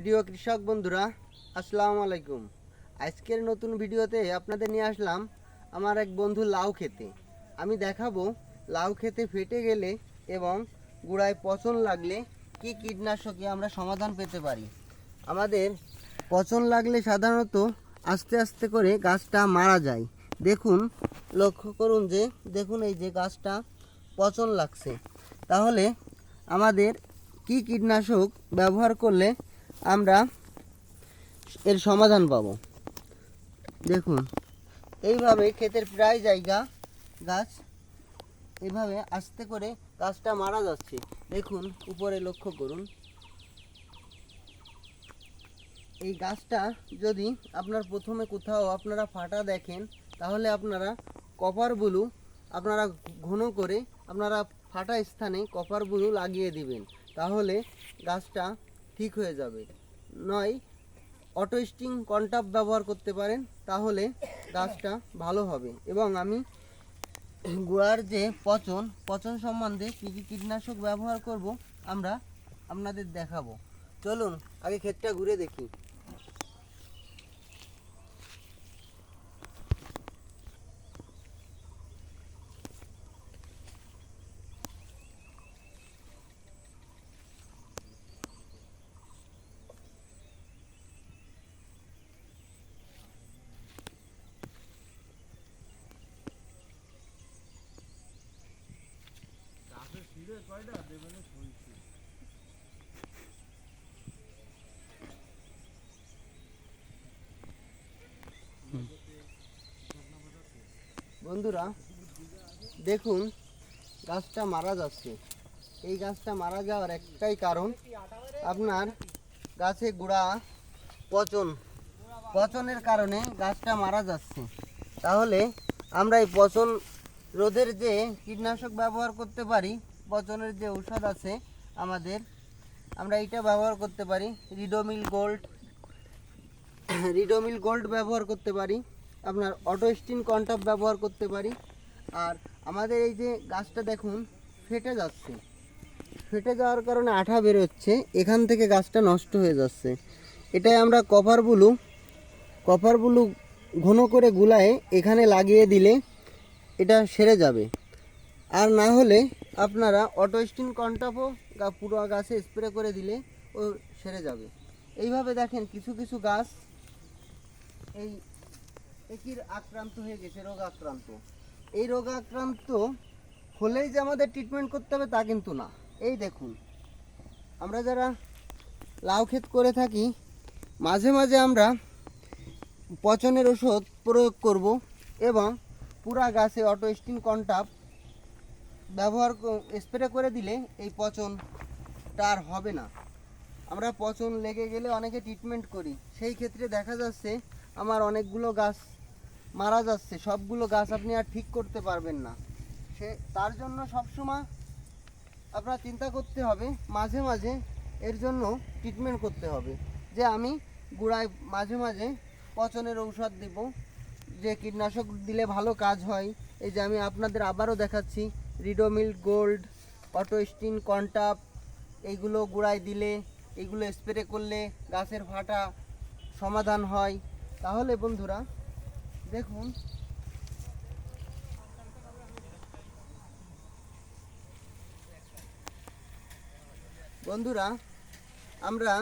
প্রিয় কৃষক বন্ধুরা, আসসালামু আলাইকুম। আজকের নতুন ভিডিওতে আপনাদের নিয়ে আসলাম আমার এক বন্ধু লাউ খেতে। আমি দেখাবো লাউ খেতে ফেটে গেলে এবং গুড়ায় পচন লাগলে কি কীটনাশকে আমরা সমাধান পেতে পারি। আমাদের পচন লাগলে সাধারণত আস্তে আস্তে করে গাছটা মারা যায়। দেখুন, লক্ষ্য করুন যে, দেখুন এই যে গাছটা পচন লাগছে। তাহলে আমাদের কি কীটনাশক ব্যবহার করলে আমরা এর সমাধান পাব। দেখুন, এইভাবে ক্ষেতের প্রায় জায়গা, গাছ, এভাবে আস্তে করে গাছটা মারা যাচ্ছে। দেখুন, উপরে লক্ষ্য করুন। এই গাছটা যদি আপনার প্রথমে কোথাও আপনারা ফাটা দেখেন, তাহলে আপনারা কপার বুলু আপনারা ঘন করে আপনারা ফাটা স্থানে কপার বুলু লাগিয়ে দিবেন। তাহলে গাছটা ঠিক হয়ে যাবে। নয় অটো স্টিং কন্টাপ ব্যবহার করতে পারেন, তাহলে গাছটা ভালো হবে। এবং আমি গোয়ার যে পচন পচন সম্বন্ধে কী কী কীটনাশক ব্যবহার করব আমরা আপনাদের দেখাবো। চলুন, আগে ক্ষেতটা ঘুরে দেখি। বন্ধুরা, দেখুন, গাছটা মারা যাচ্ছে। এই গাছটা মারা যাওয়ার একটাই কারণ আপনার গাছে গুড়া, পচন। পচনের কারণে গাছটা মারা যাচ্ছে। তাহলে আমরা এই পচন রোধের যে কীটনাশক ব্যবহার করতে পারি পচনের যে ঔষধ আছে আমাদের, আমরা এটা ব্যবহার করতে পারি রিডোমিল গোল্ড রিডোমিল গোল্ড ব্যবহার করতে পারি, আপনার অটোস্টিন কন্টাপ ব্যবহার করতে পারি, আর আমাদের এই যে গাছটা দেখুন, ফেটে যাচ্ছে। ফেটে যাওয়ার কারণে আঠা বেরোচ্ছে, এখান থেকে গাছটা নষ্ট হয়ে যাচ্ছে। এটাই আমরা কপার বুলু কপার বুলু ঘন করে গুলায় এখানে লাগিয়ে দিলে এটা সেরে যাবে। আর না হলে আপনারা অটো অটোস্টিন কন্টাপও পুরো গাছে স্প্রে করে দিলে ও সেরে যাবে। এইভাবে দেখেন কিছু কিছু গাছ এই একির আক্রান্ত হয়ে গেছে, রোগ আক্রান্ত। এই রোগ আক্রান্ত হলেই যে আমাদের ট্রিটমেন্ট করতে হবে তা কিন্তু না। এই দেখুন, আমরা যারা লাউ ক্ষেত করে থাকি, মাঝে মাঝে আমরা পচনের ওষুধ প্রয়োগ করব এবং পুরা গাছে অটো স্টিন কন্টাপ ব্যবহার স্প্রে করে দিলে এই পচনটা আর হবে না। আমরা পচন লেগে গেলে অনেকে ট্রিটমেন্ট করি। সেই ক্ষেত্রে দেখা যাচ্ছে আমার অনেকগুলো গাছ মারা যাচ্ছে। সবগুলো গাছ আপনি আর ঠিক করতে পারবেন না। সে, তার জন্য সবসময় আপনার চিন্তা করতে হবে, মাঝে মাঝে এর জন্য ট্রিটমেন্ট করতে হবে। যে আমি গুড়ায় মাঝে মাঝে পচনের ঔষধ দেব, যে কীটনাশক দিলে ভালো কাজ হয়। এই যে আমি আপনাদের আবারও দেখাচ্ছি রিডোমিল গোল্ড অটোস্টিন কন্টাপ এইগুলো গুড়ায় দিলে, এইগুলো স্প্রে করলে গাছের ফাটা সমাধান হয়। তাহলে বন্ধুরা, দেখুন। বন্ধুরা, আমরা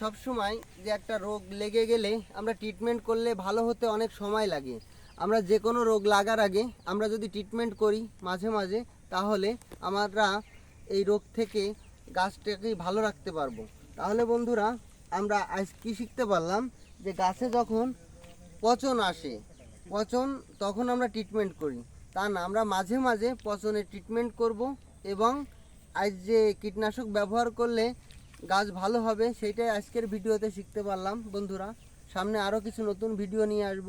সব সময় যে একটা রোগ লেগে গেলে আমরা ট্রিটমেন্ট করলে ভালো হতে অনেক সময় লাগে। আমরা যে কোনো রোগ লাগার আগে আমরা যদি ট্রিটমেন্ট করি মাঝে মাঝে, তাহলে আমরা এই রোগ থেকে গাছটাকে ভালো রাখতে পারব। তাহলে বন্ধুরা, আমরা আজ কী শিখতে পারলাম? যে গাছে যখন পচন আসে, পচন তখন আমরা ট্রিটমেন্ট করি। তা না, আমরা মাঝে মাঝে পচনের ট্রিটমেন্ট করব এবং আজ যে কীটনাশক ব্যবহার করলে গাছ ভালো হবে, সেইটাই আজকের ভিডিওতে শিখতে পারলাম। বন্ধুরা, সামনে আরও কিছু নতুন ভিডিও নিয়ে আসব।